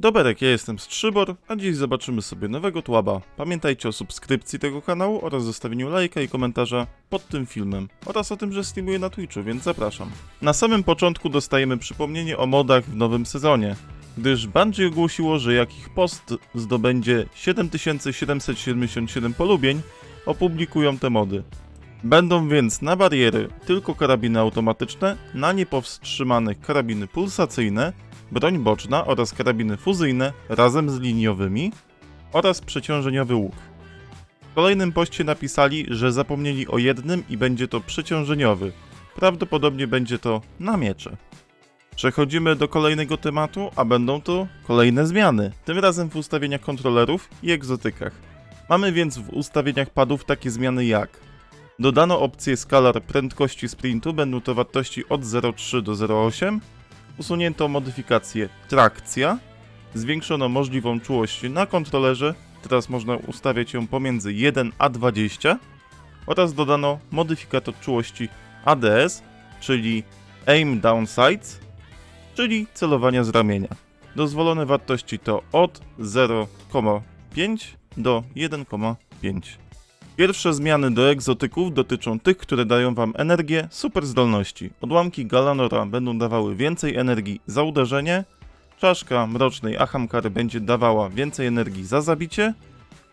Doberek, ja jestem Strzybor, a dziś zobaczymy sobie nowego tłaba. Pamiętajcie o subskrypcji tego kanału oraz zostawieniu lajka i komentarza pod tym filmem oraz o tym, że streamuję na Twitchu, więc zapraszam. Na samym początku dostajemy przypomnienie o modach w nowym sezonie, gdyż Bungie ogłosiło, że jak ich post zdobędzie 7777 polubień, opublikują te mody. Będą więc na bariery tylko karabiny automatyczne, na niepowstrzymane karabiny pulsacyjne, broń boczna oraz karabiny fuzyjne razem z liniowymi oraz przeciążeniowy łuk. W kolejnym poście napisali, że zapomnieli o jednym i będzie to przeciążeniowy. Prawdopodobnie będzie to na miecze. Przechodzimy do kolejnego tematu, a będą to kolejne zmiany, tym razem w ustawieniach kontrolerów i egzotykach. Mamy więc w ustawieniach padów takie zmiany jak Dodano opcję skalar prędkości sprintu, będą to wartości od 0,3 do 0,8. Usunięto modyfikację trakcja. Zwiększono możliwą czułość na kontrolerze, teraz można ustawiać ją pomiędzy 1 a 20. Oraz dodano modyfikator czułości ADS, czyli Aim Down Sights, czyli celowania z ramienia. Dozwolone wartości to od 0,5 do 1,5. Pierwsze zmiany do egzotyków dotyczą tych, które dają wam energię super zdolności. Odłamki Galanora będą dawały więcej energii za uderzenie, czaszka mrocznej Ahamkary będzie dawała więcej energii za zabicie,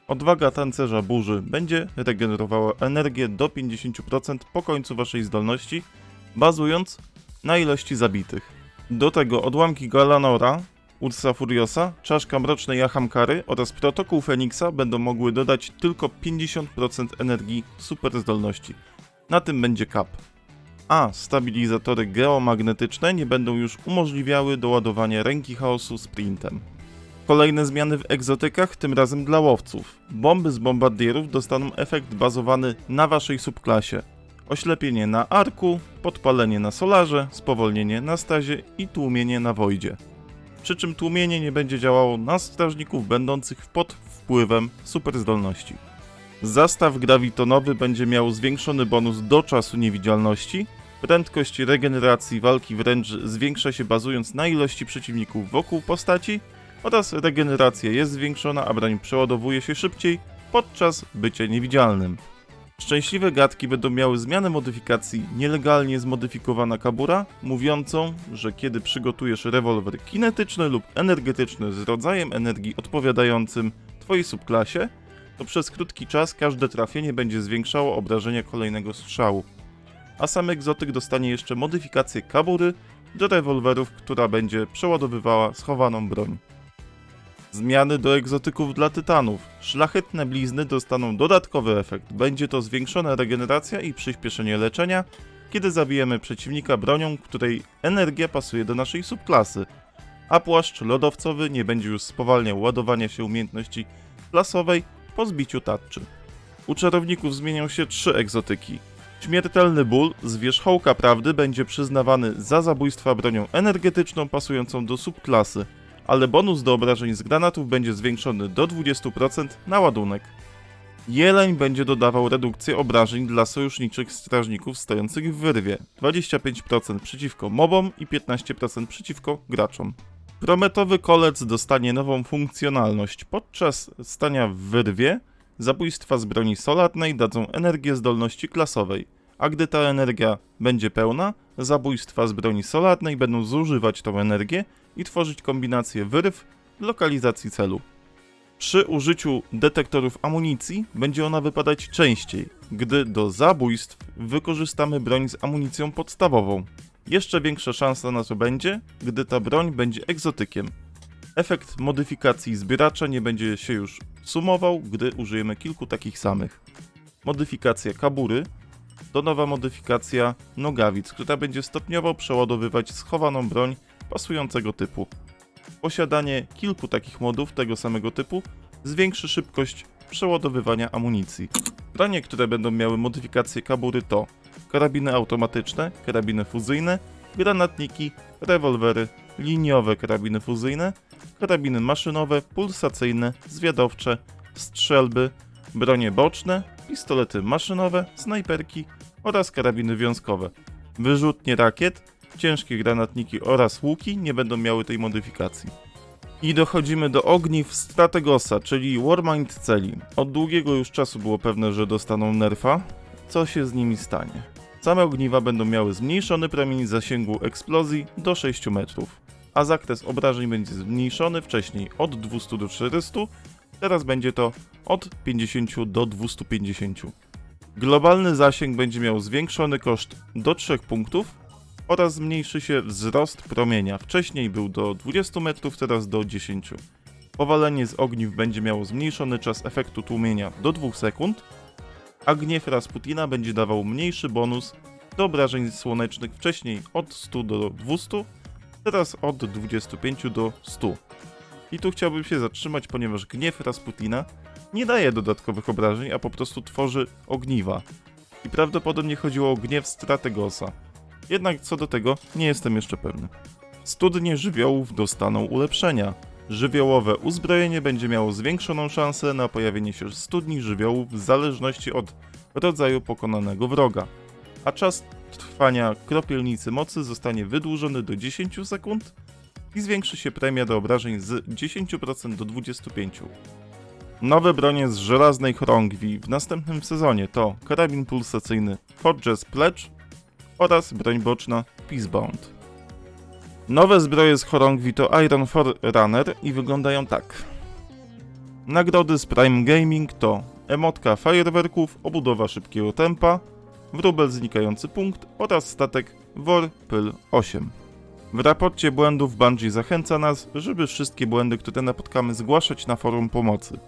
odwaga tancerza burzy będzie regenerowała energię do 50% po końcu waszej zdolności, bazując na ilości zabitych. Do tego odłamki Galanora Ursa Furiosa, czaszka mrocznej Ahamkary oraz protokół Feniksa będą mogły dodać tylko 50% energii super zdolności. Na tym będzie cap. A stabilizatory geomagnetyczne nie będą już umożliwiały doładowania ręki chaosu sprintem. Kolejne zmiany w egzotykach, tym razem dla łowców. Bomby z bombardierów dostaną efekt bazowany na waszej subklasie. Oślepienie na arku, podpalenie na solarze, spowolnienie na stazie i tłumienie na wojdzie przy czym tłumienie nie będzie działało na strażników będących pod wpływem superzdolności. Zastaw grawitonowy będzie miał zwiększony bonus do czasu niewidzialności. Prędkość regeneracji walki wręcz zwiększa się bazując na ilości przeciwników wokół postaci oraz regeneracja jest zwiększona, a broń przeładowuje się szybciej podczas bycia niewidzialnym. Szczęśliwe gadki będą miały zmianę modyfikacji nielegalnie zmodyfikowana kabura, mówiącą, że kiedy przygotujesz rewolwer kinetyczny lub energetyczny z rodzajem energii odpowiadającym Twojej subklasie, to przez krótki czas każde trafienie będzie zwiększało obrażenia kolejnego strzału. A sam egzotyk dostanie jeszcze modyfikację kabury do rewolwerów, która będzie przeładowywała schowaną broń. Zmiany do egzotyków dla tytanów. Szlachetne blizny dostaną dodatkowy efekt. Będzie to zwiększona regeneracja i przyspieszenie leczenia, kiedy zabijemy przeciwnika bronią, której energia pasuje do naszej subklasy. A płaszcz lodowcowy nie będzie już spowalniał ładowania się umiejętności klasowej po zbiciu tarczy. U czarowników zmienią się trzy egzotyki. Śmiertelny ból z wierzchołka prawdy będzie przyznawany za zabójstwa bronią energetyczną pasującą do subklasy ale bonus do obrażeń z granatów będzie zwiększony do 20% na ładunek. Jeleń będzie dodawał redukcję obrażeń dla sojuszniczych strażników stojących w wyrwie 25% przeciwko mobom i 15% przeciwko graczom. Prometowy kolec dostanie nową funkcjonalność. Podczas stania w wyrwie zabójstwa z broni solarnej dadzą energię zdolności klasowej, a gdy ta energia będzie pełna, zabójstwa z broni solarnej będą zużywać tą energię i tworzyć kombinację wyrw lokalizacji celu. Przy użyciu detektorów amunicji będzie ona wypadać częściej, gdy do zabójstw wykorzystamy broń z amunicją podstawową. Jeszcze większa szansa na to będzie, gdy ta broń będzie egzotykiem. Efekt modyfikacji zbieracza nie będzie się już sumował, gdy użyjemy kilku takich samych. Modyfikacja kabury to nowa modyfikacja nogawic, która będzie stopniowo przeładowywać schowaną broń pasującego typu. Posiadanie kilku takich modów tego samego typu zwiększy szybkość przeładowywania amunicji. Bronie, które będą miały modyfikacje kabury to karabiny automatyczne, karabiny fuzyjne, granatniki, rewolwery, liniowe karabiny fuzyjne, karabiny maszynowe, pulsacyjne, zwiadowcze, strzelby, bronie boczne, pistolety maszynowe, snajperki oraz karabiny wiązkowe. Wyrzutnie rakiet, ciężkie granatniki oraz łuki nie będą miały tej modyfikacji. I dochodzimy do ogniw Strategosa, czyli Warmind Celi. Od długiego już czasu było pewne, że dostaną nerfa. Co się z nimi stanie? Same ogniwa będą miały zmniejszony promień zasięgu eksplozji do 6 metrów, a zakres obrażeń będzie zmniejszony wcześniej od 200 do 400, teraz będzie to od 50 do 250. Globalny zasięg będzie miał zwiększony koszt do 3 punktów oraz zmniejszy się wzrost promienia. Wcześniej był do 20 metrów, teraz do 10. Powalenie z ogniw będzie miało zmniejszony czas efektu tłumienia do 2 sekund, a gniew Rasputina będzie dawał mniejszy bonus do obrażeń słonecznych wcześniej od 100 do 200, teraz od 25 do 100. I tu chciałbym się zatrzymać, ponieważ gniew Rasputina nie daje dodatkowych obrażeń, a po prostu tworzy ogniwa. I prawdopodobnie chodziło o gniew Strategosa. Jednak co do tego nie jestem jeszcze pewny. Studnie żywiołów dostaną ulepszenia. Żywiołowe uzbrojenie będzie miało zwiększoną szansę na pojawienie się studni żywiołów w zależności od rodzaju pokonanego wroga. A czas trwania kropielnicy mocy zostanie wydłużony do 10 sekund i zwiększy się premia do obrażeń z 10% do 25%. Nowe bronie z żelaznej chorągwi w następnym sezonie to karabin pulsacyjny Forges Pledge oraz broń boczna Peacebound. Nowe zbroje z chorągwi to Iron Forerunner i wyglądają tak. Nagrody z Prime Gaming to emotka fajerwerków, obudowa szybkiego tempa, wróbel znikający punkt oraz statek Wor Pyl 8. W raporcie błędów Bungie zachęca nas, żeby wszystkie błędy, które napotkamy, zgłaszać na forum pomocy.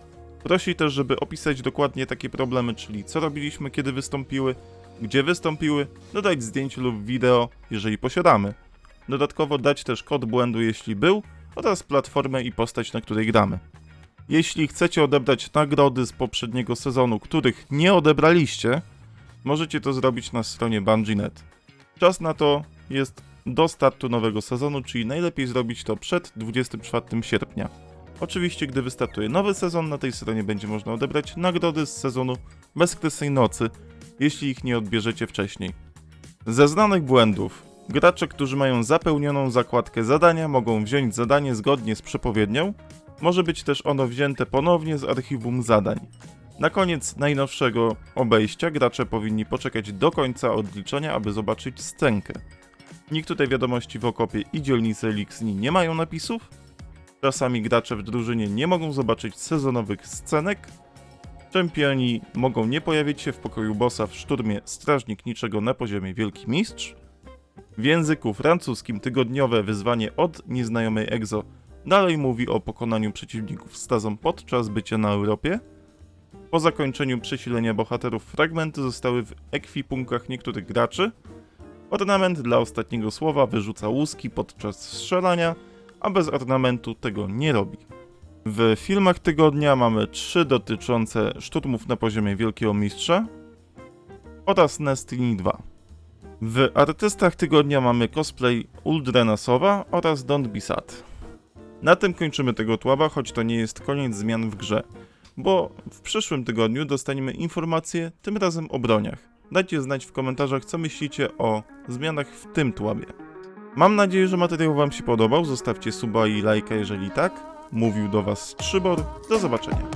Prosi też, żeby opisać dokładnie takie problemy, czyli co robiliśmy, kiedy wystąpiły, gdzie wystąpiły, dodać zdjęcie lub wideo, jeżeli posiadamy. Dodatkowo dać też kod błędu, jeśli był, oraz platformę i postać, na której gramy. Jeśli chcecie odebrać nagrody z poprzedniego sezonu, których nie odebraliście, możecie to zrobić na stronie Bungie.net. Czas na to jest do startu nowego sezonu, czyli najlepiej zrobić to przed 24 sierpnia. Oczywiście, gdy wystartuje nowy sezon, na tej stronie będzie można odebrać nagrody z sezonu Bezkresnej Nocy, jeśli ich nie odbierzecie wcześniej. Ze znanych błędów, gracze, którzy mają zapełnioną zakładkę zadania, mogą wziąć zadanie zgodnie z przepowiednią, może być też ono wzięte ponownie z archiwum zadań. Na koniec najnowszego obejścia gracze powinni poczekać do końca odliczenia, aby zobaczyć scenkę. Niektóre wiadomości w okopie i dzielnicy Elixni nie mają napisów, czasami gracze w drużynie nie mogą zobaczyć sezonowych scenek, czempioni mogą nie pojawić się w pokoju bossa w szturmie Strażnik Niczego na poziomie Wielki Mistrz, w języku francuskim tygodniowe wyzwanie od nieznajomej EXO dalej mówi o pokonaniu przeciwników stazą podczas bycia na Europie. Po zakończeniu przesilenia bohaterów fragmenty zostały w ekwipunkach niektórych graczy. Ornament dla ostatniego słowa wyrzuca łuski podczas strzelania, a bez ornamentu tego nie robi. W filmach tygodnia mamy trzy dotyczące szturmów na poziomie Wielkiego Mistrza oraz Nestini 2. W artystach tygodnia mamy cosplay Uldrena Sowa oraz Don't Be Sad. Na tym kończymy tego tłaba, choć to nie jest koniec zmian w grze, bo w przyszłym tygodniu dostaniemy informacje, tym razem o broniach. Dajcie znać w komentarzach, co myślicie o zmianach w tym tłabie. Mam nadzieję, że materiał Wam się podobał. Zostawcie suba i lajka, jeżeli tak. Mówił do Was Trzybor. Do zobaczenia.